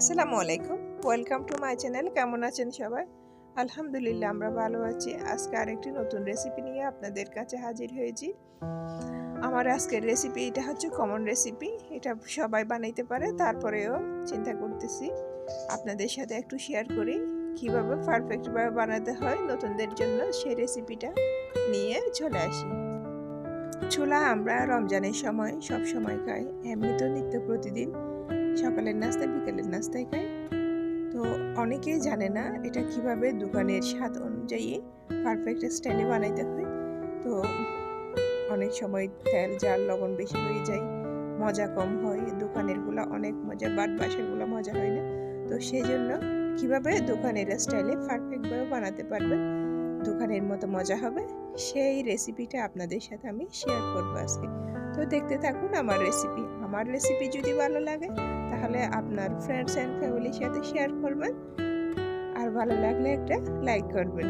আসসালামু আলাইকুম। Welcome to my channel কেমন আছেন সবাই? আলহামদুলিল্লাহ, আমরা ভালো আছি। আজকে আরেকটি নতুন রেসিপি নিয়ে আপনাদের কাছে হাজির হয়েছি। আমার আজকের রেসিপি এটা হচ্ছে কমন রেসিপি এটা সবাই বানাইতে পারে, তারপরেও চিন্তা করতেছি। আপনাদের সাথে একটু শেয়ার করি, কীভাবে পারফেক্টভাবে বানাতে হয় নতুনদের জন্য সেই রেসিপিটা নিয়ে চলে আসি। ছোলা আমরা রমজানের সময় সব সময় খাই, এমনি তো নিত্য প্রতিদিন সকালের নাস্তা, বিকেলের নাস্তায় খাই তো অনেকেই জানে না এটা কীভাবে দোকানের স্বাদ অনুযায়ী পারফেক্ট স্টাইলে বানাইতে হয়। তো অনেক সময় তেল, জাল, লবণ বেশি হয়ে যায়, মজা কম হয়, দোকানেরগুলো অনেক মজা, বাট বাসারগুলো মজা হয় না। তো সেই জন্য কীভাবে দোকানের স্টাইলে পারফেক্টভাবে বানাতে পারবেন দোকানের মতো মজা হবে, সেই রেসিপিটা আপনাদের সাথে আমি শেয়ার করব আজকে। তো দেখতে থাকুন আমার রেসিপি আমার রেসিপি যদি ভালো লাগে, তাহলে আপনার ফ্রেন্ডস অ্যান্ড ফ্যামিলির সাথে শেয়ার করবেন। আর ভালো লাগলে একটা লাইক করবেন।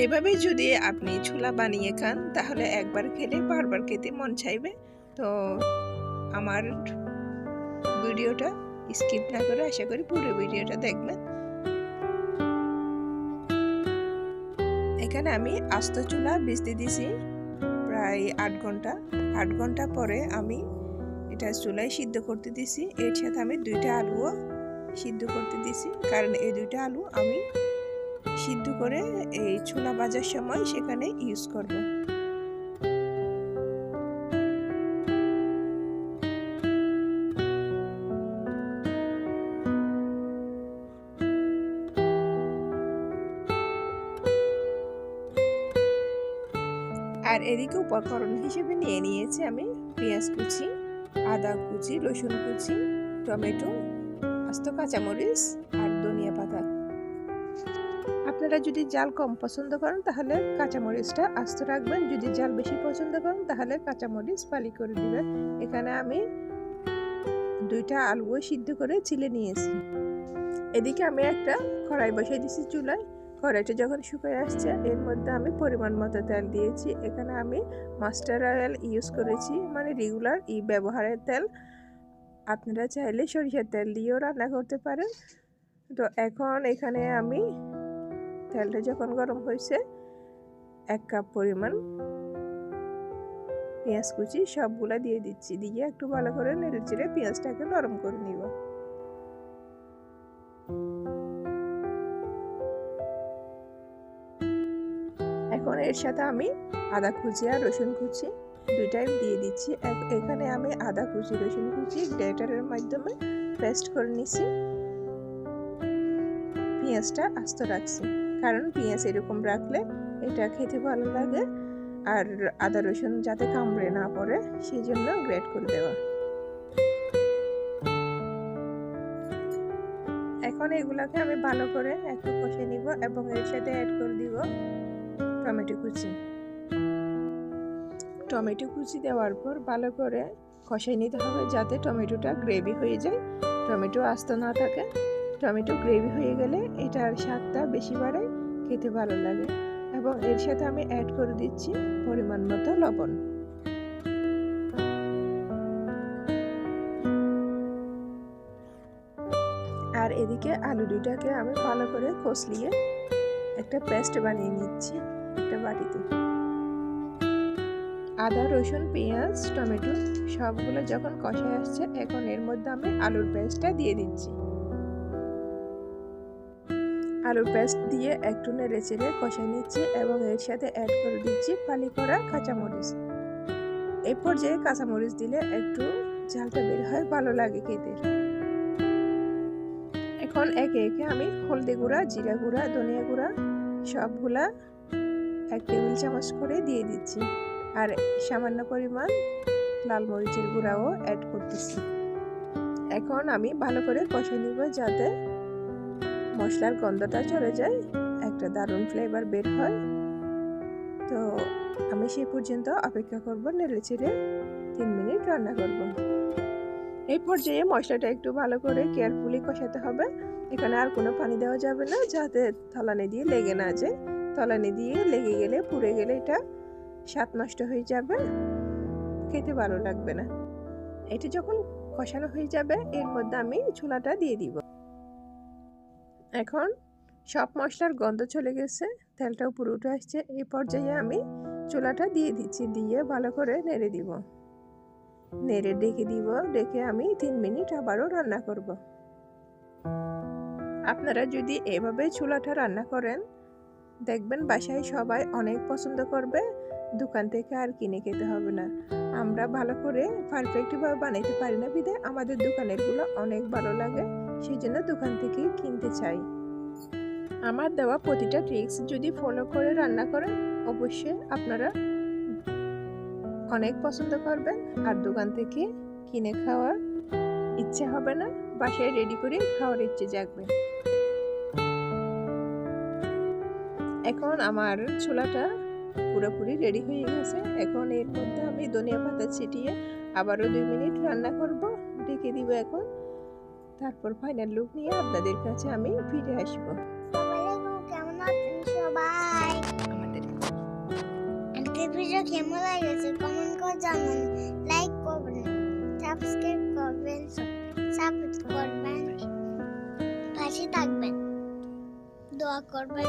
এইভাবে যদি আপনি ছোলা বানিয়ে খান, তাহলে একবার খেলে বারবার খেতে মন চাইবে। তো আমার ভিডিওটা স্কিপ না করে আশা করি পুরো ভিডিওটা দেখবেন। এখানে আমি আস্ত চুলা ভিজতে দিছি প্রায় আট ঘণ্টা। আট ঘণ্টা পরে আমি এটা চুলায় সিদ্ধ করতে দিছি। এর সাথে আমি দুইটা আলুও সিদ্ধ করতে দিছি। কারণ এই দুইটা আলু আমি সিদ্ধ করে এই ছোলা বাজার সময় সেখানে ইউজ করব। আর এদিকে উপকরণ হিসেবে নিয়ে নিয়েছি আমি পেঁয়াজ কুচি, আদা কুচি, রসুন কুচি, টমেটো, আস্ত কাঁচামরিচ আর ধনিয়া পাতা। আপনারা যদি জাল কম পছন্দ করেন তাহলে কাঁচামরিচটা আস্ত রাখবেন। যদি জাল বেশি পছন্দ করেন তাহলে কাঁচামরিচ পালি করে দিবেন। এখানে আমি দুইটা আলুও সিদ্ধ করে চিলে নিয়েছি। এদিকে আমি একটা কড়াই বসিয়ে দিয়েছি চুলায়। কড়াইটা যখন শুকিয়ে আসছে, এর মধ্যে আমি পরিমাণ মতো তেল দিয়েছি। এখানে আমি মাস্টার অয়েল ইউজ করেছি মানে রেগুলার ই ব্যবহারের তেল। আপনারা চাইলে সরিষার তেল দিয়েও রান্না করতে পারেন। তো এখন এখানে আমি তেলটা যখন গরম হয়েছে, এক কাপ পরিমাণ পেঁয়াজ কুচি সবগুলা দিয়ে দিচ্ছি। দিয়ে একটু ভালো করে নেড়ে চেড়ে পেঁয়াজটাকে নরম করে নিব। এর সাথে আমি আদা কুচি আর রসুন কুচি দুইটাই দিয়ে দিচ্ছি। এখানে আমি আদা কুচি, রসুন কুচি গ্রেটারের মাধ্যমে পেস্ট করে নিছি পেঁয়াজটা আস্ত রাখছি। কারণ পেঁয়াজ এরকম রাখলে এটা খেতে ভালো লাগে আর আদা, রসুন যাতে কামড়ে না পড়ে সেই জন্য গ্রেট করে দেওয়া। এখন এগুলাকে আমি ভালো করে একটু কষে নিব এবং এর সাথে অ্যাড করে দিব। টমেটো কুচি। টমেটো কুচি দেওয়ার পর ভালো করে কষাই নিতে হবে যাতে টমেটোটা গ্রেভি হয়ে যায়। টমেটো আস্ত না থাকে। টমেটো গ্রেভি হয়ে গেলে এটার স্বাদটা বেশি বাড়ে খেতে ভালো লাগে। এবং এর সাথে আমি অ্যাড করে দিচ্ছি পরিমাণ মতো লবণ। আর এদিকে আলু দুটাকে আমি ভালো করে কষলিয়ে একটা পেস্ট বানিয়ে নিচ্ছি। একটা বাটিতে। আদা, রসুন, পেঁয়াজ, টমেটো সবগুলো যখন কষায় আসছে, এখন এর মধ্যে আমি আলুর পেস্টটা দিয়ে দিচ্ছি। আলুর পেস্ট দিয়ে একটু নেড়ে চেড়ে কষাই নিচ্ছি এবং এর সাথে অ্যাড করে দিচ্ছি ফালি করা কাঁচামরিচ। এই পর্যায়ে কাঁচামরিচ দিলে একটু ঝালটা বের হয়, ভালো লাগে খেতে। এখন একে একে আমি হলদি গুঁড়া, জিরা গুঁড়া, ধনিয়া গুঁড়া সবগুলা এক টেবিল চামচ করে দিয়ে দিচ্ছি। আর সামান্য পরিমাণ লাল মরিচের গুঁড়াও অ্যাড করতেছি। এখন আমি ভালো করে কষে নিব যাতে মশলার গন্ধটা চলে যায়, একটা দারুণ ফ্লেভার বের হয়। তো আমি সেই পর্যন্ত অপেক্ষা করব নেড়ে চেড়ে তিন মিনিট রান্না করব। এই পর্যায়ে মশলাটা একটু ভালো করে কেয়ারফুলি কষাতে হবে। এখানে আর কোনো পানি দেওয়া যাবে না, যাতে থলানি দিয়ে লেগে না যায়। তলানি দিয়ে লেগে গেলে, পুড়ে গেলে এটা স্বাদ নষ্ট হয়ে যাবে, খেতে ভালো লাগবে না। এটা যখন কষানো হয়ে যাবে, এর মধ্যে আমি ছোলাটা দিয়ে দিব। এখন সব মশলার গন্ধ চলে গেছে, তেলটা উপরে উঠে আসছে। এই পর্যায়ে আমি চুলাটা দিয়ে দিচ্ছি, দিয়ে ভালো করে নেড়ে দিব। নেড়ে ডেকে দিব, ডেকে আমি তিন মিনিট আবারও রান্না করব। আপনারা যদি এভাবে চুলাটা রান্না করেন দেখবেন বাসায় সবাই অনেক পছন্দ করবে, দোকান থেকে আর কিনে খেতে হবে না। আমরা ভালো করে পারফেক্টভাবে বানাইতে পারি না বিদে, আমাদের দোকানেরগুলো অনেক ভালো লাগে সেই জন্য দোকান থেকে কিনতে চাই। আমার দেওয়া প্রতিটা ট্রিক্স যদি ফলো করে রান্না করেন, অবশ্যই আপনারা অনেক পছন্দ করবেন, আর দোকান থেকে কিনে খাওয়ার ইচ্ছে হবে না, বাসায় রেডি করে খাওয়ার ইচ্ছে জাগবে। এখন আমার ছোলাটা পুরোপুরি রেডি হয়ে গেছে। এখন এর মধ্যে আমি ধনিয়া পাতা ছিটিয়ে আবারও দুই মিনিট রান্না করব ডেকে দিব এখন। তারপর ফাইনাল লুক নিয়ে আপনাদের কাছে আমি ফিরে আসব। কেমন কেমন করবেন সাবস্ক্রাইব করবেন। পাশে থাকবেন, দোয়া করবেন।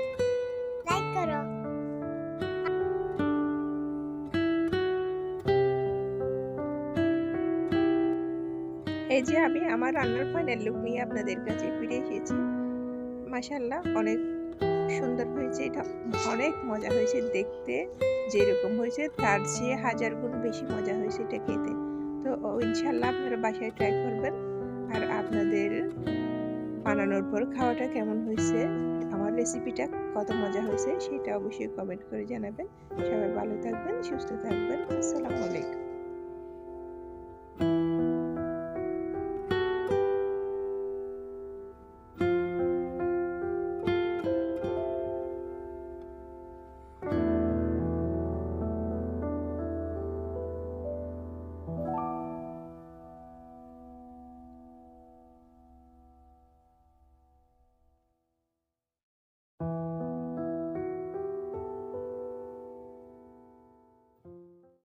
এই যে আমি আমার রান্নার ফাইনাল লুক নিয়ে আপনাদের কাছে ফিরে এসেছি। মাসাল্লাহ অনেক সুন্দর হয়েছে এটা। অনেক মজা হয়েছে দেখতে। যেরকম হয়েছে, তার চেয়ে হাজার গুণ বেশি মজা হয়েছে এটা খেতে। তো ইনশাল্লাহ আপনারা বাসায় ট্রাই করবেন। আর আপনাদের বানানোর পর খাওয়াটা কেমন হয়েছে, আমার রেসিপিটা কত মজা হয়েছে, সেটা অবশ্যই কমেন্ট করে জানাবেন। সবাই ভালো থাকবেন, সুস্থ থাকবেন। আসসালামু আলাইকুম।